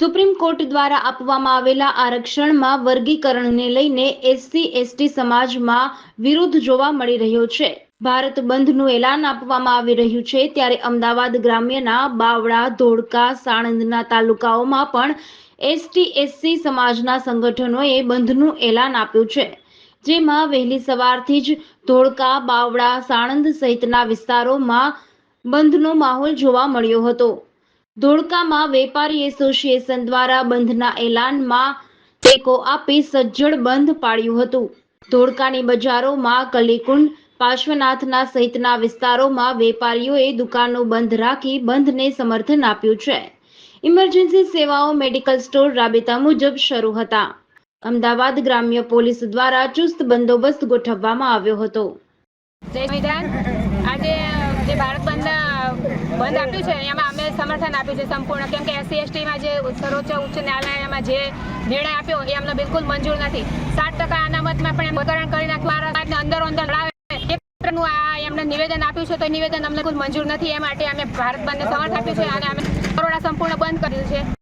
Supreme court દ્વારા આપવામાં આવેલા આરક્ષણમાં વર્ગીકરણને લઈને એસસી, એસટી સમાજમાં વિરોધ જોવા મળી રહ્યો છે. ભારત બંધનું એલાન આપવામાં આવી રહ્યું છે ત્યારે અમદાવાદ ગ્રામ્યના બાવળા, ધોળકા, સાણંદના તાલુકાઓમાં પણ એસટી, એસસી સમાજના સંગઠનોએ બંધનું એલાન આપ્યું છે. જેમાં વહેલી સવારથી જ ધોળકા, બાવળા, સાણંદ સહિતના વિસ્તારોમાં બંધનો માહોલ જોવા મળ્યો હતો. ધોળકામાં વેપારી એસોસિએશન દ્વારા બંધના એલાનમાં ટેકો આપી સજ્જડ બંધ પાડ્યું હતું. ધોળકાની બજારોમાં કલીકુંડ પાર્શ્વનાથના સહિતના વિસ્તારોમાં વેપારીઓએ દુકાનો બંધ રાખી બંધને સમર્થન આપ્યું છે. ઇમરજન્સી સેવાઓ મેડિકલ સ્ટોર રાબેતા મુજબ શરૂ હતા. અમદાવાદ ગ્રામ્ય પોલીસ દ્વારા ચુસ્ત બંદોબસ્ત ગોઠવવામાં આવ્યો હતો. આજે, જે ભારત બંધ બંધ આપ્યું છે. એમાં અમે સમર્થન આપ્યું છે સંપૂર્ણ. કેમ કે એસસી એસટીમાં જે સર્વોચ્ચ ઉચ્ચ ન્યાયાલયમાં જે નિર્ણય આપ્યો, એ અમને બિલકુલ મંજૂર નથી. સાત ટકા અનામતમાં પણ એમ પ્રકરણ કરી નાખવા અંદર અંદરો આ એમને નિવેદન આપ્યું છે, તો નિવેદન અમને કોઈ મંજૂર નથી. એ માટે અમે ભારત બંધને સમર્થ આપ્યું છે અને અમે કરોડા સંપૂર્ણ બંધ કર્યું છે.